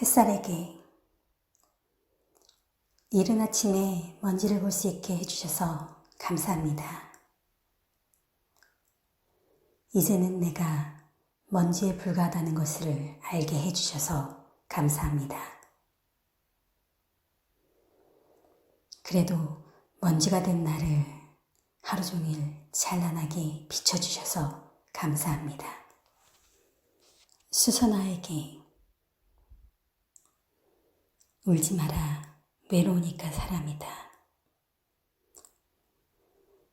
햇살에게 이른 아침에 먼지를 볼 수 있게 해주셔서 감사합니다. 이제는 내가 먼지에 불과하다는 것을 알게 해주셔서 감사합니다. 그래도 먼지가 된 나를 하루 종일 찬란하게 비춰주셔서 감사합니다. 수선아에게 울지 마라. 외로우니까 사람이다.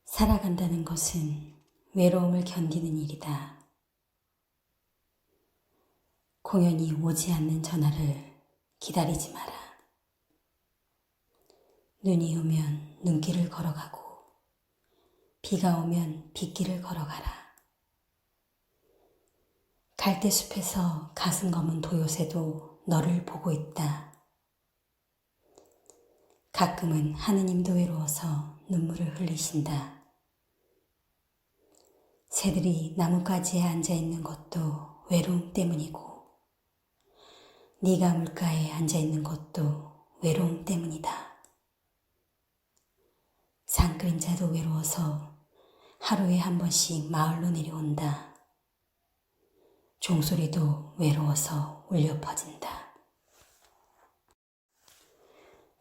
살아간다는 것은 외로움을 견디는 일이다. 공연이 오지 않는 전화를 기다리지 마라. 눈이 오면 눈길을 걸어가고, 비가 오면 빗길을 걸어가라. 갈대숲에서 가슴 검은 도요새도 너를 보고 있다. 가끔은 하느님도 외로워서 눈물을 흘리신다. 새들이 나뭇가지에 앉아 있는 것도 외로움 때문이고, 네가 물가에 앉아 있는 것도 외로움 때문이다. 산 그림자도 외로워서 하루에 한 번씩 마을로 내려온다. 종소리도 외로워서 울려 퍼진다.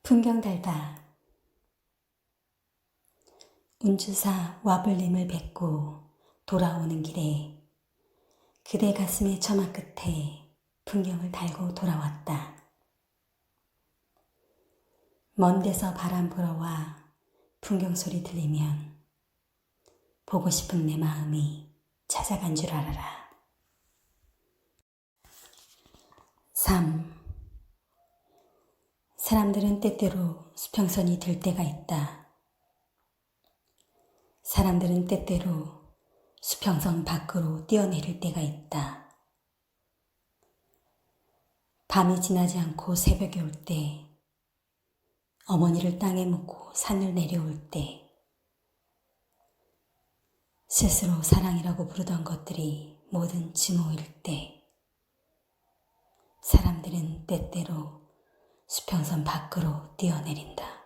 풍경 달다. 운주사 와블님을 뵙고 돌아오는 길에 그대 가슴의 처마 끝에 풍경을 달고 돌아왔다. 먼 데서 바람 불어와 풍경 소리 들리면 보고 싶은 내 마음이 찾아간 줄 알아라. 3. 사람들은 때때로 수평선이 들 때가 있다. 사람들은 때때로 수평선 밖으로 뛰어내릴 때가 있다. 밤이 지나지 않고 새벽이 올 때, 어머니를 땅에 묻고 산을 내려올 때, 스스로 사랑이라고 부르던 것들이 모든 증오일 때, 사람들은 때때로 수평선 밖으로 뛰어내린다.